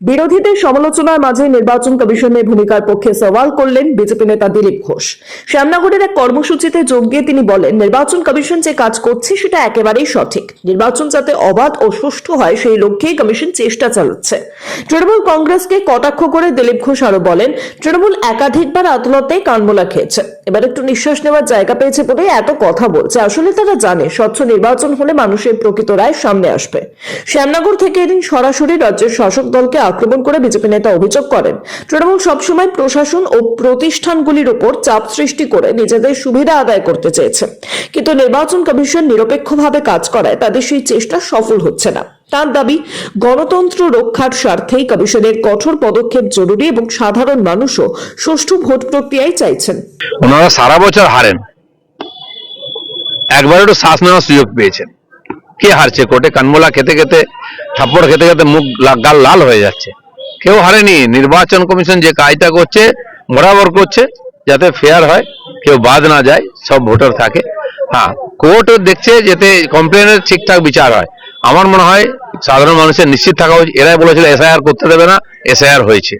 বিরোধীদের সমালোচনার মাঝে নির্বাচন কমিশনের ভূমিকার পক্ষে সওয়াল করলেন বিজেপি নেতা দিলীপ ঘোষ। শ্যামনগরের এক কর্মসূচিতে যোগ দিয়ে তিনি বলেন, নির্বাচন কমিশন যে কাজ করছে সেটা একেবারেই সঠিক। নির্বাচন যাতে অবাধ ও সুষ্ঠু হয়, সেই লক্ষ্যেই কমিশন চেষ্টা চালাচ্ছে। তৃণমূল কংগ্রেসকে কটাক্ষ করে দিলীপ ঘোষ আরও বলেন, তৃণমূল একাধিকবার আদালতে কানমোলা খেয়েছে। এবার একটু নিঃশ্বাস নেওয়ার জায়গা পেয়েছে বলে এত কথা বলছে। আসলে তারা জানে, স্বচ্ছ নির্বাচন হলে মানুষের প্রকৃত রায় সামনে আসবে। শ্যামনগর থেকে এদিন সরাসরি রাজ্যের শাসক দলকে আক্রমণ করে বিজেপি নেতা অভিযোগ করেন। তৃণমূল সবসময় প্রশাসন ও প্রতিষ্ঠানগুলির উপর চাপ সৃষ্টি করে নিজেদের সুবিধা আদায় করতে চেয়েছে। কিন্তু নির্বাচন কমিশন নিরপেক্ষভাবে কাজ করায় তাদের সেই চেষ্টা সফল হচ্ছে না। তার দাবি, গণতন্ত্র রক্ষার স্বার্থেই কমিশনের কঠোর পদক্ষেপ জরুরি এবং সাধারণ মানুষও সুষ্ঠু ভোট প্রক্রিয়ায় চাইছেন। ওনারা সারা বছর হারেন। একবার একটু শ্বাস নেওয়ার সুযোগ পেয়েছেন। কে হারছে? কোর্টে কানমোলা খেতে খেতে, থাপ্পড় খেতে খেতে মুখ গাল লাল হয়ে যাচ্ছে। কেউ হারেনি। নির্বাচন কমিশন যে কাজটা করছে, বরাবর করছে, যাতে ফেয়ার হয়, কেউ বাদ না যায়, সব ভোটার থাকে। হ্যাঁ কোর্ট দেখছে যাতে কমপ্লেনের ঠিকঠাক বিচার হয়। আমার মনে হয় সাধারণ মানুষের নিশ্চিত থাকা উচিত। এরাই বলেছিল এসআইআর করতে দেবে না এসআইআর হয়েছে।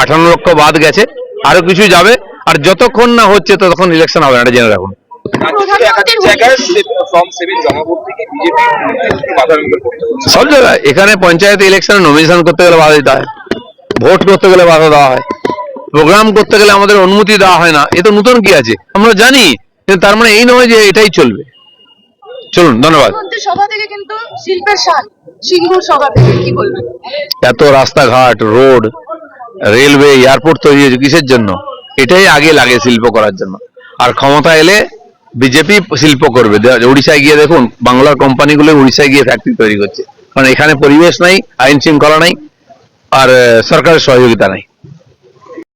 আঠান্ন লক্ষ বাদ গেছে, আরও কিছু যাবে, আর যতক্ষণ না হচ্ছে ততক্ষণ ইলেকশন হবে না, এটা জেনে রাখুন। সব জায়গায়। এখানে পঞ্চায়েত ইলেকশনে নমিনেশন করতে গেলে বাধা দিতে হয়। ভোট করতে গেলে বাধা দেওয়া হয়। প্রোগ্রাম করতে গেলে আমাদের অনুমতি দেওয়া হয় না। এ তো নতুন কি আছে? আমরা জানি তার মানে এই নয় যে এটাই চলবে। চলুন ধন্যবাদ। সভা থেকে কিন্তু শিল্পের সান সিঙ্গুর সভা থেকে কি বলবেন? এত রাস্তাঘাট রোড রেলওয়ে এয়ারপোর্ট তৈরি হয়েছে কিসের জন্য? এটাই আগে লাগে শিল্প করার জন্য। আর ক্ষমতা এলে বিজেপি শিল্প করবে। উড়িষায় উড়িষ্যায় গিয়ে দেখুন, বাংলার কোম্পানিগুলো উড়িষ্যায় গিয়ে ফ্যাক্টরি তৈরি করছে। কারণ এখানে পরিবেশ নাই আইন শৃঙ্খলা নাই, আর সরকারের সহযোগিতা নাই।